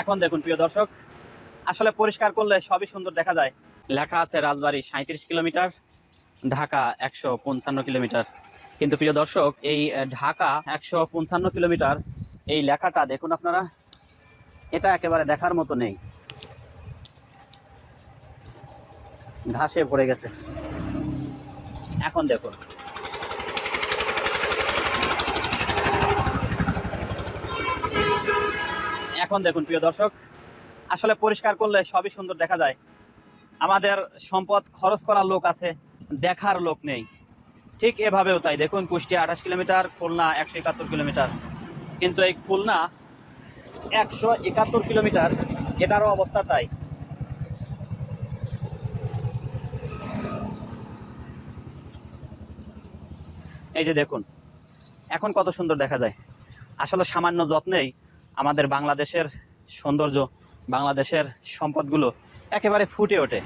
এখন দেখুন, প্রিয় দর্শক, আসলে পরিষ্কার করলে সবই সুন্দর দেখা যায়। লেখা আছে রাজবাড়ি সাঁত্রিশ কিলোমিটার, ঢাকা একশো পঞ্চান্ন কিলোমিটার। কিন্তু প্রিয় দর্শক, এই ঢাকা একশো পঞ্চান্ন কিলোমিটার, এই লেখাটা দেখুন আপনারা, এটা একেবারে দেখার মতো নেই। ঘাসে ভরে গেছে। এখন দেখুন এখন দেখুন, প্রিয় দর্শক, আসলে পরিষ্কার করলে সবই সুন্দর দেখা যায়। আমাদের সম্পদ খরচ করার লোক আছে, দেখার লোক নেই। ঠিক এভাবেও তাই। দেখুন, কুষ্টিয়া আঠাশ কিলোমিটার, খুলনা একশো একাত্তর কিলোমিটার। কিন্তু এই খুলনা একশো একাত্তর কিলোমিটার, এটারও অবস্থা তাই। এই যে দেখুন, এখন কত সুন্দর দেখা যায়। আসলে সামান্য যত্নেই আমাদের বাংলাদেশের সৌন্দর্য বাংলাদেশের সম্পদগুলো একেবারে ফুটে ওঠে।